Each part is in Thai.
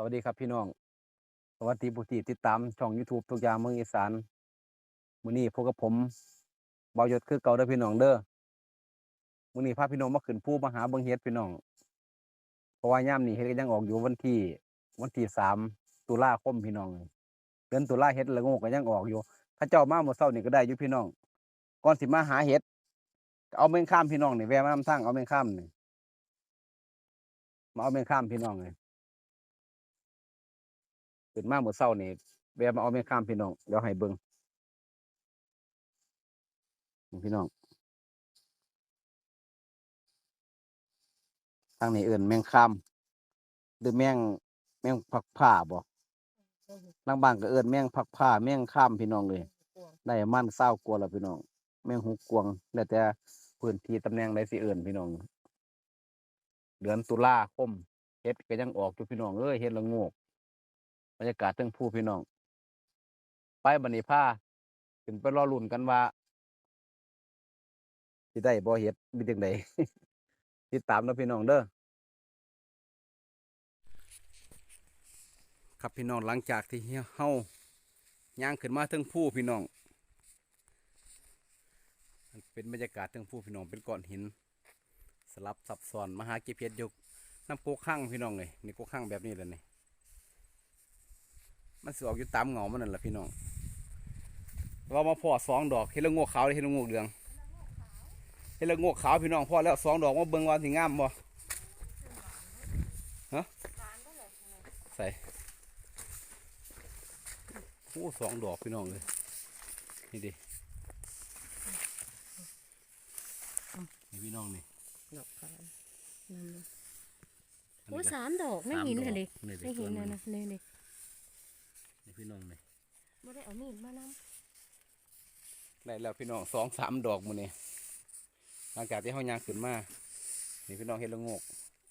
สวัสดีครับพี่น้อง สวัสดีผู้ที่ติดตามช่อง YouTube ทุกอย่างเมืองอีสานมื้อนี้พบกับผมเบายศคือเก่าเด้อพี่น้องเด้อมื้อนี้พาพี่น้องมาขึ้นภูมาหาเบิ่งเฮ็ดพี่น้อง เพราะว่ายามนี้เฮ็ดก็ยังออกอยู่วันที่ วันที่สามตุลาคมพี่น้องเดือนตุลาเฮ็ดละงกก็ยังออกอยู่ ถ้าเจ้ามาเมื่อเช้านี่ก็ได้อยู่พี่น้อง ก่อนสิมาหาเฮ็ดเอาแมงข้ามพี่น้องนี่แวะมานำทางเอาแมงข้ามนี่มาเอาแมงข้ามพี่น้องนี่ ตื่นมาเมื่อเช้านี่แวะมาเอาแม่ข้ามพี่น้องเดี๋ยวให้เบิ่งพี่น้องทางนี้เอิ่นแมงข้ามหรือแมงแมงผักผ้าบ่ทางบ้านก็เอิ่นแมงผักผ้าแมงข้ามพี่น้องเลย ได้มั่นเศร้ากลัวแล้วพี่น้อง แมงหูกวงแล้วแต่พื้นที่ตำแหน่งใดสิเอิ่นพี่น้อง เดือนตุลาคมเฮ็ดก็ยังออกอยู่พี่น้องเอ้ยเฮ็ดละงก บรรยากาศทั้งผู้พี่น้อง ไปบันนี้ผ้าขึ้นไปรอลุ่นกันว่าสิได้บ่เฮ็ดมีจังไดติดตามนะพี่น้องเด้อครับพี่น้องหลังจากที่เฮาย่างขึ้นมาทั้งผู้พี่น้องเป็นบรรยากาศทั้งผู้พี่น้องเป็นก้อนหิน สลับซับซ้อนมหาเก็บเห็ดอยู่น้ำโกข้างพี่น้องเลยนี่โกข้างแบบนี้เลยนี่ มันสิออกอยู่ตามเงามันนั่นแหละพี่น้อง เรามาพอสองดอกเฮดละโงกขาวเฮดละโงกเหลืองเฮดละโงกขาวพี่น้องพอแล้วสองดอกมาเบิ่งว่าสิงามบ่ฮะใส่โอ้สองดอกพี่น้องเลยนี่ดินี่พี่น้องนี่ดอกขาวนั่นเลยอันโอ้นี้ก็สามดอกไม่สามหินดอกค่ะดินี่ดิไม่หินตัวนะนึงนะนี่นี่นี่ พี่น้องนี่ไม่ได้เอามีดมานได้แล้วพี่น้องสองสามดอกมือนี่หลังจากที่เขายางขึ้นมานี่พี่น้องเห็ดละโงก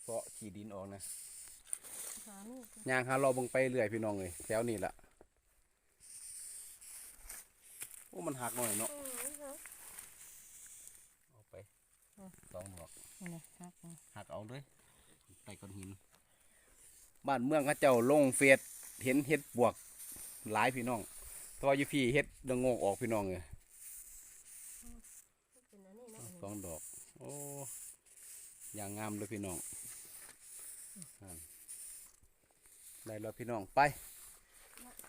เสาะขี่ดินออกนะำหาลูกยางหาเราเบังไปเรื่อยพี่น้องเลยแถวนี้ละโอ้มันหักหน่อยเนาะเอาไปสองดอก นี่ครับหักเอาเลยใต้ก้อนหิน บ้านเมืองเขาเจ้าลงเฟสเห็นเห็ดบวก หลายพี่น้องแต่ว่าอยู่พี่เห็ดละโงกออกพี่น้องเลยเป็นอันนี้นะสองดอก โอ้อย่างงามเลยพี่น้องอ่าได้แล้วพี่น้องไป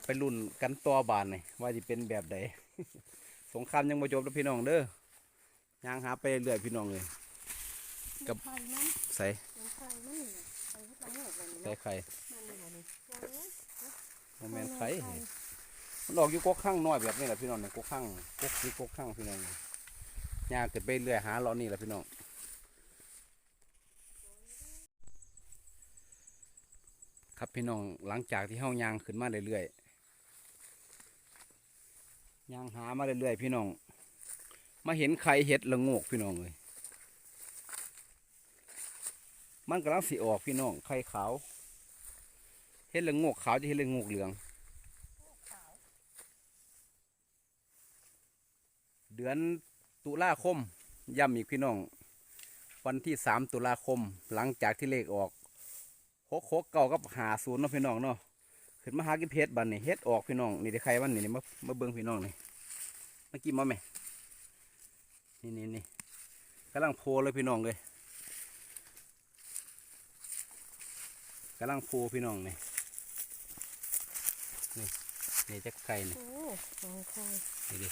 ไปรุ่นกันต่อบานนี่ว่าจะเป็นแบบใดสงครามยังมาจบแล้วพี่น้องเด้อย่างหาไปเรื่อยๆพี่น้องเลยกับไข่มันใส่ไข่มันนี่ไข่มันละโงกเลยใส่เนาะไข่มันนี่นะนี่ โมเมนไข่มันออกอยู่กกข้างน้อยแบบนี้แหละพี่น้องเนี่ยกกข้างกกนี่กกข้างพี่น้องย่างเกิดไปเรื่อยหาเรานี่แหละพี่น้องครับพี่น้องหลังจากที่เฮายางขึ้นมาเรื่อยๆยางหามาเรื่อยๆพี่น้อง มาเห็นไข่เห็ดละโงกพี่น้องเลยมันกำลังสีออกพี่น้องไข่ขาว เห็ดละโงกขาวจะเห็ดละโงกเหลือง เดือนตุลาคมย้ำอีกพี่น้อง วันที่สามตุลาคมหลังจากที่เลขออกหกหกเก่ากับหาศูนย์เนาะพี่น้องเนาะขึ้นมาหากินเพชรบันนี่เฮ็ดออกพี่น้องนี่ได้ใครวันนี่นี่มามาเบิ่งพี่น้องนี่มากินมาไหมนี่นี่นี่กำลังโพเลยพี่น้องเลยกำลังโพพี่น้องนี่ นี่จะไข่นี่โอ้สองไข่นี่ดิ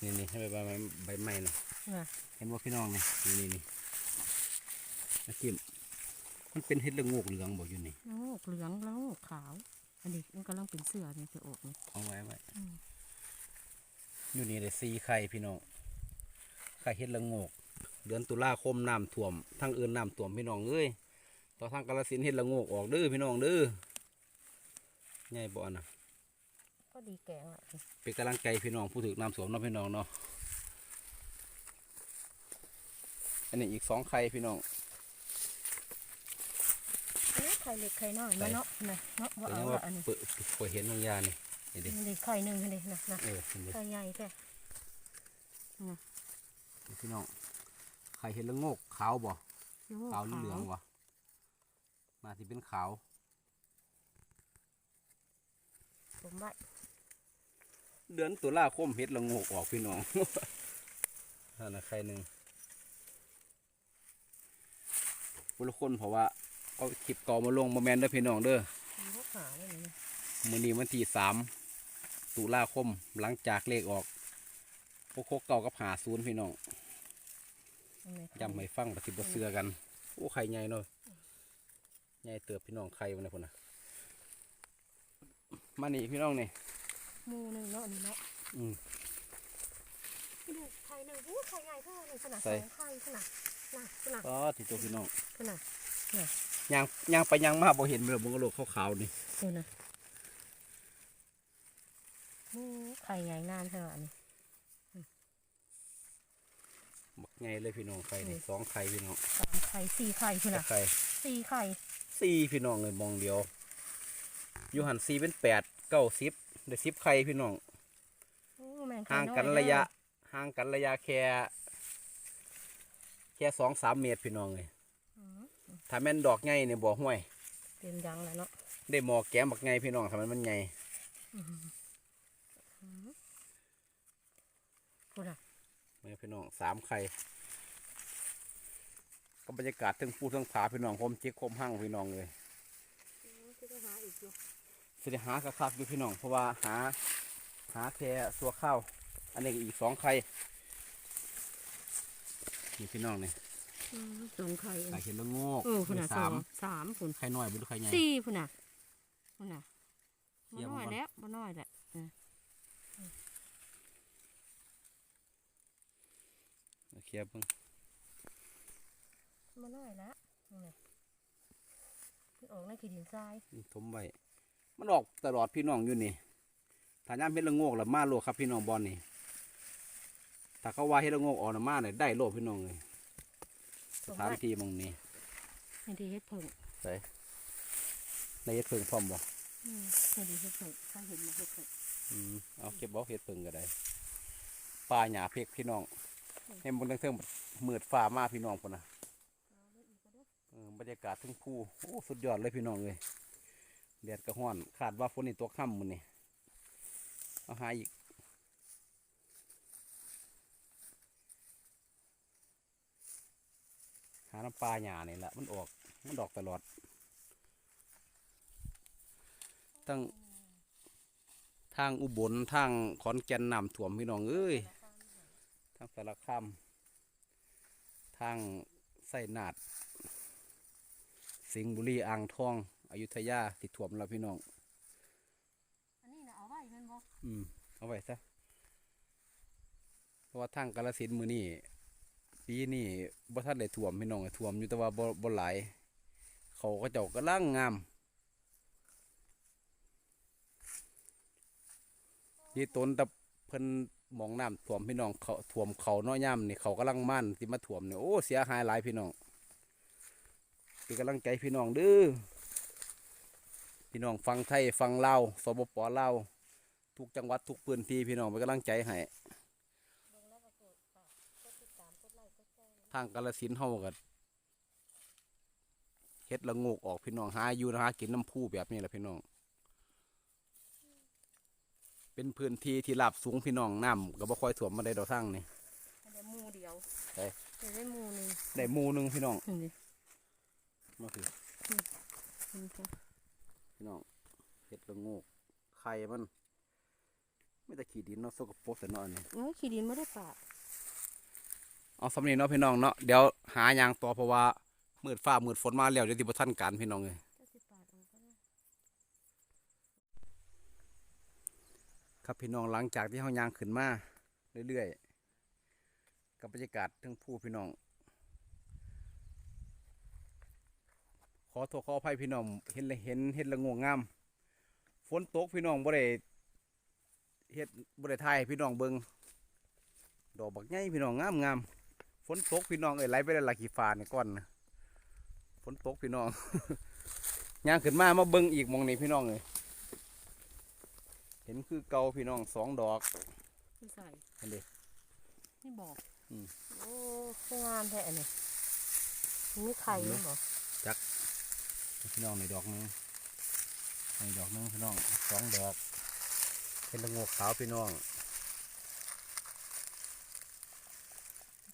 นี่นี่ให้ใบใบใบไม้นี่น่ะเห็นว่าพี่น้องนี่นี่นี่นี่มากินมันเป็นเห็ดละโงกเหลืองบอกอยู่นี่ละโงกเหลืองละโงกขาว อันนี้มันกำลังเป็นเสือนี่จะออกนี่เอาไว้ไว้อืมอยู่นี่เลยสี่ไข่พี่น้องไข่เห็ดละโงกเดือนตุลาคมน้ำท่วมทางอื่นน้ำท่วมพี่น้องเอ้ยต่อทางกาลสินธุ์เห็ดละโงกออกเด้อพี่น้องเด้อใหญ่บ่อนะ ก็ดีแกงอะเป็นกำลังใจพี่น้องผู้ถึกน้ำท่วมเนาะพี่น้องเนาะอันนี้อีกสองไข่พี่น้องเอ๊ะไข่เล็กไข่น้อยไหนมาเนาะนะเนาะว่าแต่เอายังว่าละอันนี้เปิดเปิดเห็นบางอยางนี่นี่ดินี่ดิไข่หนึ่งนี่นะนะเออเห็นดิไข่ใหญ่แท้พี่น้องไข่เห็ดละโงกขาวบ่ละโงกขาวหรือเหลืองวะมาที่เป็นขาวผมไว้ เดือนตุลาคมเฮ็ดละโงกออกพี่น้องนั่นนะใครหนึ่งบุรุคนเพราะว่าเอาคลิปเก่ามาลงมาแมนเด้อพี่น้องเด้อมีพวกขาเลยนะมื้อนี้วันที่สามตุลาคมหลังจากเลขออกพวกโคกเก่ากับหาศูนย์พี่น้องเอาไงย้ำให้ฟังปฏิบัติเสือกัน โอ้ไข่ใหญ่เนาะใหญ่เติบพี่น้องไข่วันนี้พุ่นนะมานี่พี่น้องนี่ห มูหนึ่งเนาะอันนี้เนาะอืมดูไข่หนึ่งอู้ไข่ใหญ่เท่าหนึ่งขนาดใส่สองไข่ขนาดน่ะขนาดก็ที่ตัวพี่น้องขนาดย่างย่างไปย่างมาบ่เห็นเลยบงกระโหลกขาวๆนี่ดูนะโอ้ไข่ใหญ่นานขนาดนี้บักใหญ่เลยพี่น้องไข่นี่สองไข่พี่น้องสามไข่สี่ไข่ขนาดไข่สี่ไข่สี่พี่น้องเลยมองเดียวอยู่หันสี่เป็นแปดเก้าสิบ เดี๋ยวสิบไข่พี่น้องโอ้แมงไข่ห่างกันอยระยะเด้อห่างกันระยะแค่แค่สองสามเมตรพี่น้องเลยอืมถ้าแม่นดอกใหญ่เนี่ยบ่ห้วยเต็มยังแล้วเนาะได้หมอแกมบักไงพี่น้องทำไมมันใหญ่พูดอะเมื่อพี่น้องสามไข่ก็บรรยากาศทั้งผู้ทั้งผาพี่น้องคมเจ๊กคมหั่งพี่น้องเลยจะได้หาอีกอยู่ สิได้หาคักๆอยู่พี่น้องเพราะว่าหาหาแค่สัวข้าวอันนี้ก็อีกสองไข่นี่พี่น้องนี่อืมสองไข่เองไข่เห็นแล้วโงกเออพูดอะสสาอมงสามพูดไข่น้อยบุญไข่ใหญ่สี่พูดอะพูดอะเทีบ่ยมน้อยก่อนแล้วบ่น้อยแหละเออโอเคลียร์เบิ่งบ่น้อยแล้วนี่ไงมันออกในขี้ดินทรายทมไว้ มันออกตลอดพี่น้องอยู่นี่ถ้าย่ามเฮ็ดละโงกแล้วมาโลดครับพี่น้องบอลนี่ถ้าเขาว่าเฮ็ดละโงกออกน่ะมาเนี่ยได้โลดพี่น้องเลยสถานที่หมองนี้นี่ดีเฮ็ดเพิ่งใส่ในเฮ็ดเพิ่งพร้อมบ่อืมนี่ดีเฮ็ดเพิ่งถ้าเห็นมาเฮ็ดเพิ่งอืมเอาเก็บบ่เฮ็ดเพิ่งก็ได้ปลาหยาเพกพี่น้องเห็นบนเทิงๆมืดฟ้ามาพี่น้องพุ่นน่ะเออบรรยากาศทั้งภูโอ้สุดยอดเลยพี่น้องเลย แดดก็ร้อนคาดว่าฝนนี่ตกค่ำมื้อนี้เอาหาอีกหาน้ำปลาหยานี่แหละมันออก มันดอกตลอดทั้งทางอุบลทางขอนแก่นน้ำท่วมพี่น้องเอ้ยทางสารคามทางไส้นาด สิงห์บุรีอ่างทอง อยุธยาติดท่วมแล้วพี่น้อง อันนี้นะเอาไว้แม่นบ่อืม เอาไว้ซะ เพราะว่าทางกาลสินธุ์มือนี่ปีนี่บ่ทันได้ท่วมพี่น้องท่วมอยู่แต่ว่าบ่บ่หลาย เขาก็เจ้ากำลังงามที่ต้นแตะเพิ่นหมองน้ำท่วมพี่น้องเขาท่วมเขาเน้อยย่ำนี่เขากำลังมั่นที่มาท่วมเนี่ยโอ้เสียหายหลายพี่น้องเป็นกำลังใจพี่น้องเด้อ พี่น้องฟังไทยฟังลาวสปปลาวทุกจังหวัดทุกพื้นที่พี่น้องเป็นกำลังใจให้ทางกาลสินธุ์เฮากับเฮ็ดละโงกออกพี่น้องหาอยู่นะหากินน้ำพุแบบนี้แหละพี่น้อง เป็นพื้นที่ที่ราบสูงพี่น้องน้ำก็บ่ค่อยท่วมมาได้ดอกทางนี่อันนี้หมูเดียวใช่จะได้หมูหนึงได้หมู่หนึงพี่น้องนี่มาคือนี่ค่ะ พี่น้องเฮ็ดละโงกไข่มัน ไม่แต่ขี้ดินเนาะสกปรกแต่เนาะอันนี้โอ้ยขี้ดินไม่ได้ปาดเอาสำนีเนาะพี่น้องเนาะเดี๋ยวหาอย่างต่อเพราะว่ามืดฟ้ามืดฝนมาแล้วเดี๋ยวที่บ่ทันการพี่น้องเลยจะสิปาดออกก็ได้ครับพี่น้องหลังจากที่เฮายางขึ้นมาเรื่อยๆกับบรรยากาศทั้งผู้พี่น้อง ขอโทษขออภัยพี่น้องเห็นเลยเห็นเห็นละงวงงามฝนตกพี่น้องบ่ได้เฮ็ดบ่ได้ถ่ายให้พี่น้องเบิ่งดอกบักใหญ่พี่น้องงามงามฝนตกพี่น้องเอ้ยไหลไปได้ละกี่ฟ้านี่ก่อนนะฝนตกพี่น้องย่างขึ้นมามาเบิ่งอีกหมองนี้พี่น้องเลยเห็นคือเกาพี่น้องสองดอกไม่ใส่เห็นดินี่บอกอืมโอ้สวยงามแท้อันนี้มีไข่ไหมบอก พี่น้องในดอกหนึงในดอกหนึงพี่น้องสองดอกเห็ดละโงกขาวพี่น้อง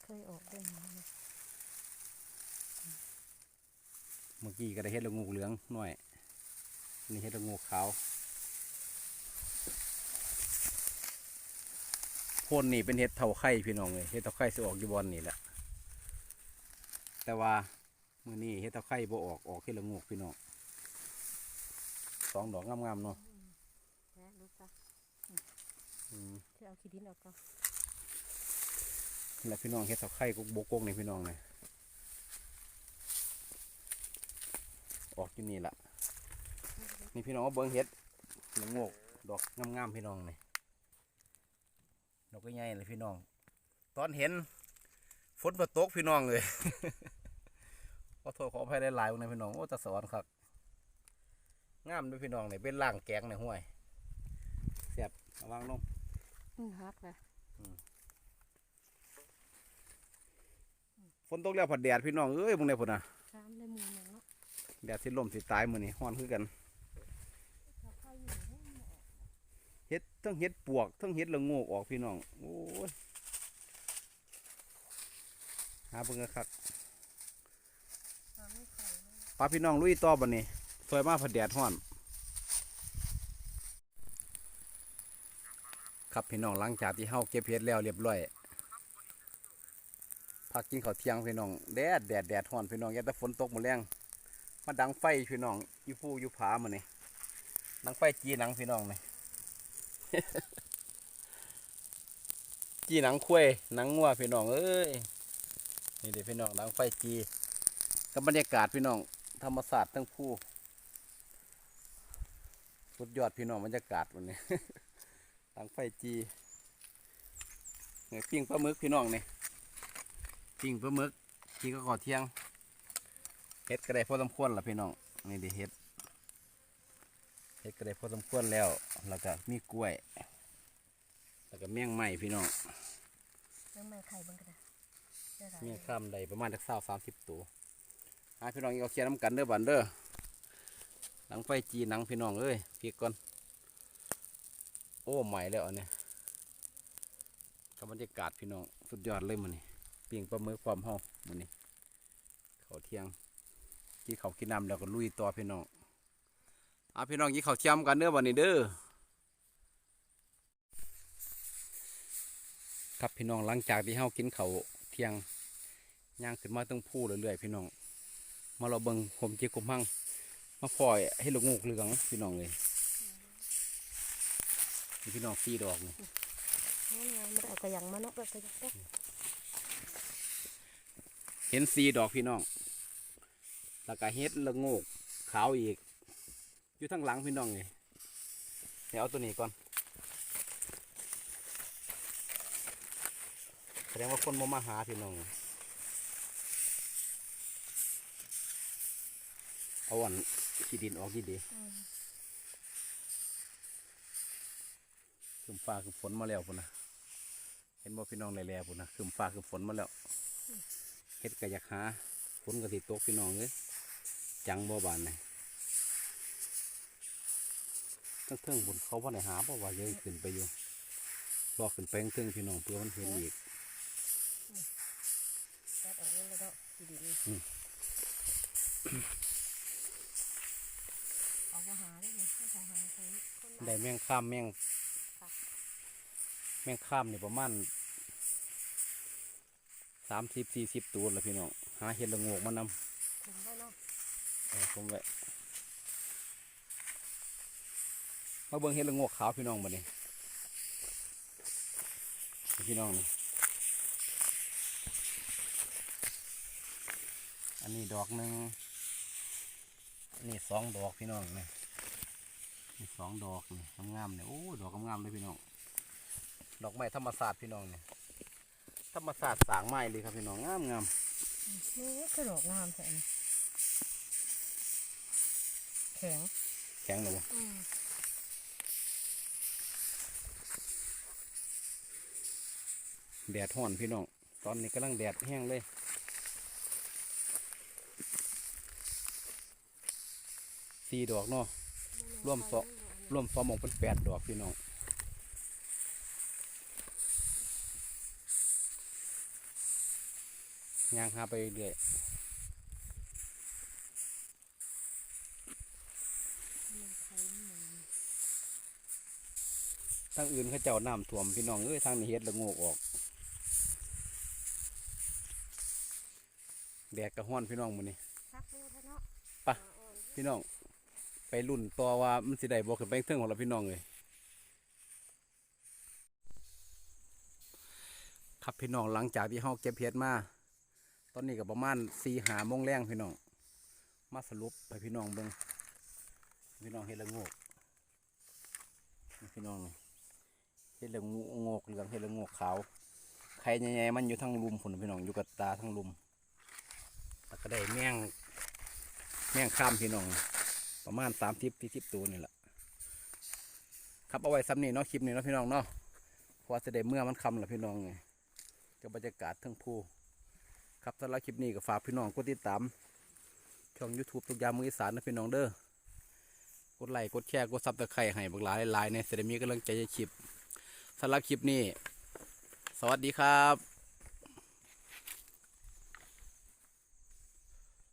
เคยออกได้ไหมเนี่ยเมื่อกี้ก็ได้เห็ดละโงกเหลืองหน่อย นี่เห็ดละโงกขาวโพ่นนี่เป็นเห็ดเท่าไข่พี่น้องเลยเห็ดเท่าไข่สิออกอยู่บอนนี่แหละ แต่ว่า มื่อนี้เห็ดเท่าไข่บ่ออกออกเห็ดละโงกพี่น้องสองดอกงามๆเนาะแม่รู้จักอืมที่เอาขี้ดินออกก็นี่แหละพี่น้องเห็ดเท่าไข่กุกบกกนี่พี่น้องเนี่ยออกอยู่นี่แหละนี่พี่น้องว่าเบิ้งเห็ดละโงกดอกงามๆพี่น้องนี่ดอกก็ใหญ่เลยพี่น้อง ตอนเห็นฝนมาตกพี่น้องเลยข อโทษขออภัยหลายๆวันนะพี่น้องโอ้ตะสอนครับงามด้วยพี่น้องเนี่ยเป็นล่างแกงในห้วยเสียบระวังลงอืมฮักเลยฝนตกแล้วผัดแดดพี่น้องเอ้ยมึงเนี่ยพุ่นนะช้ำได้มือหนึ่งเนาะแดดสิลมสิตายมื้อนี้ฮ้อนคือกันถ้าใครอยู่ให้มันออกเฮ็ดทั้งเฮ็ดปวกทั้งเฮ็ดละโงกออกพี่น้องโอ้ยหาเบิ่งกันคักทำให้ไข่มันปาพี่น้องลุยต่อบัดนี้ซอยมาผัดแดดฮ้อน ครับพี่น้องหลังจากที่เฮาเก็บเฮ็ดแล้วเรียบร้อยพักกินข้าวเที่ยงพี่น้องแดดแดดแดดฮ้อนพี่น้องย่าแต่ฝนตกมื้อแรงมาดังไฟพี่น้องอยู่ภูอยู่ผามื้อนี้ดังไฟจีหนังพี่น้องนี่จีหนังคุ้ยหนังงัวพี่น้องเอ้ยนี่เดี๋ยวพี่น้องดังไฟจีกับบรรยากาศพี่น้อง ธรรมศาสตร์ทั้งผู้สุดยอดพี่น้องบรรยากาศวันนี้ดังไฟจีเนี่ยปิ้งปลาหมึกพี่น้องนี่ปิ้งปลาหมึกที่ก็ขอเที่ยงเฮ็ดก็ได้พอสมควรละพี่น้องนี่เดี๋ยวเฮ็ดเฮ็ดก็ได้พอสมควรแล้วแล้วก็มีกล้วย แล้วก็เมี่ยงใหม่พี่น้องแล้วไม่ไข่เบังกันนะได้หลายเมี่ยงข้ามใดประมาณจักเศร้าสามสิบตัว หาพี่น้องเอาเคียน้ำกันเด้อบันเด้อหนังไฟจีหนังพี่น้องเอ้ยพี่ก่อนโอ้ใหม่แล้วอันเนี้ยกับบรรยากาศพี่น้องสุดยอดเลยมันนี่ปิ่งปลาหมึกความเฮามันนี่เขาเที่ยงกินเขากินน้ำแล้วก็ลุยต่อพี่น้องอาพี่น้องกินข้าเที่ยงกันเด้อบันนี้เด้อครับพี่น้องหลังจากที่เฮากินเขาเที่ยงย่างขึ้นมาต้องพูดเรื่อยๆพี่น้อง มาเราเบิงผมเจียกุมหังมาปล่อยให้ลูกงูกเหลืองพี่น้องเลยนี่พี่น้องซีดอกนี่โอ้ยมันได้เอากระยังมาเนาะแบบกระยังเด้อเห็นซีดอกพี่น้องแล้วก็เฮ็ดละโงกขาวอีก อยู่ทั้งหลังพี่น้องเลยเดี๋ยวเอาตัวนี้ก่อนแสดงว่าคนมามาหาพี่น้อง เอาอันขี้ดินออกดีดีอืมคืมฟ้าคือฝนมาแล้วพุ่นนะเห็นบ่พี่น้องแหล่ๆพุ่นนะคืมฟ้าคือฝนมาแล้วเฮ็ดก็อยากหาฝนก็สิตกพี่น้องเอ้ยจังบ่บานนี่ทั้งเทิงบนเขาบ่ได้หาบ่ว่าเยอะขึ้นไปอยู่รอขึ้นไปข้างเทิงพี่น้องเพื่อมันเห็นอีกตัดออกเลยแล้วเนาะขี้ดิน อืม เอามาหา ได้ไหมให้เขาหาคนคนได้แมงข้ามแมงค่ะแมงข้ามนี่ประมาณสามสิบสี่สิบตัวแล้วพี่น้องหาเห็ดละโงกมานำถึงได้เนาะเอาผมไว้มาเบิ่งเห็ดละโงกขาวพี่น้องมาเนี่พี่น้องนี่อันนี้ดอกหนึ่งอันนี้สองดอกพี่น้องนี่นี่ สองดอกนี่งามๆเนี่ยโอ้ดอกงามๆเลยพี่น้องดอกไม้ธรรมศาสตร์พี่น้องเนี่ยธรรมศาสตร์สางไม้เลยครับพี่น้องงามงามนี่คือดอกงามแท้นี่แข็งๆแข็งเลยวะอืมแดดห่อนพี่น้องตอนนี้กำลังแดดแห้งเลยสี่ดอกเนาะ ร่วมสองร่วมสองมงเป็นแปดดอกพี่น้องย่างหาไปเรื่อยทางอื่นเขาเจ้าน้ำท่วมพี่น้องเอ้ยทางนี้เฮ็ดละโงกออกแดดกระห้อนพี่น้องมันนี่ปะพี่น้อง ไปรุ่นต่อว่ามันสิได้บ่ขึ้นไปเทิงของเราพี่น้องเลยครับพี่น้องหลังจากที่เฮาเก็บเห็ดมา ตอนนี้ก็ประมาณสี่หาโมงแรงพี่น้อง มาสรุปไปพี่น้องเบิ่งพี่น้องเห็ดละงกพี่น้องเห็ดละงกงกเหลืองเห็ดละงกขาวไข่ใหญ่ๆมันอยู่ทั้งลุมผุนพี่น้องอยู่กับตาทั้งลุมแล้วก็ได้แมงแมงข้ามพี่น้อง ประมาณสามทิปที่ทิปตัวนี่แหละครับเอาไว้ซ้ำนี่เนาะคลิปนี้เนาะพี่น้องเนาะเพราะจะได้เมื่อมันคำแหละพี่น้องไงกับบรรยากาศทั้งภูครับสำหรับคลิปนี้ก็ฝากพี่น้องกดติดตามช่อง YouTube ทุกยางมืออีสานนะพี่น้องเด้อกดไลค์กดแชร์กดซับตะไคร่ให้บักหลายหลายในเสได็มีกำลังใจจะคลิปสำหรับคลิปนี้ สวัสดีครับ